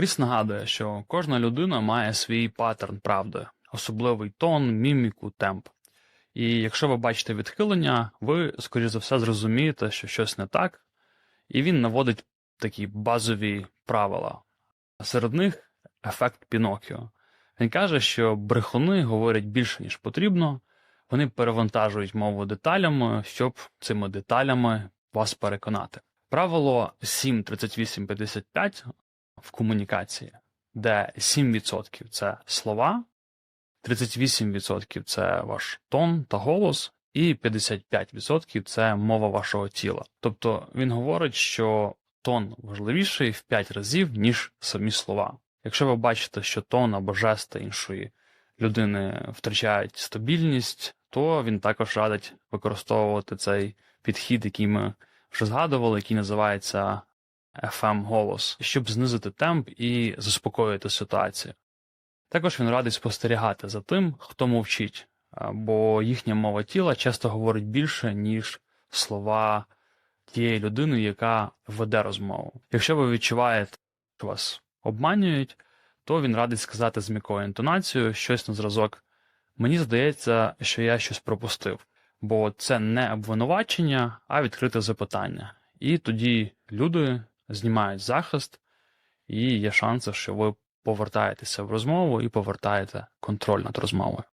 Кріс нагадує, що кожна людина має свій паттерн правди, особливий тон, міміку, темп. І якщо ви бачите відхилення, ви, скоріш за все, зрозумієте, що щось не так, і він наводить такі базові правила. Серед них ефект Пінокіо. Він каже, що брехуни говорять більше, ніж потрібно, вони перевантажують мову деталями, щоб цими деталями вас переконати. Правило 7.38.55 в комунікації, де 7% це слова, 38% це ваш тон та голос, і 55% це мова вашого тіла. Тобто він говорить, що тон важливіший в 5 разів, ніж самі слова. Якщо ви бачите, що тон або жести іншої людини втрачають стабільність, то він також радить використовувати цей підхід, який ми вже згадували, який називається FM голос, щоб знизити темп і заспокоїти ситуацію. Також він радить спостерігати за тим, хто мовчить, бо їхня мова тіла часто говорить більше, ніж слова тієї людини, яка веде розмову. Якщо ви відчуваєте, що вас обманюють, то він радить сказати з м'якою інтонацією щось на зразок. Мені здається, що я щось пропустив, бо це не обвинувачення, а відкрите запитання. І тоді люди знімають захист, і є шанси, що ви повертаєтеся в розмову і повертаєте контроль над розмовою.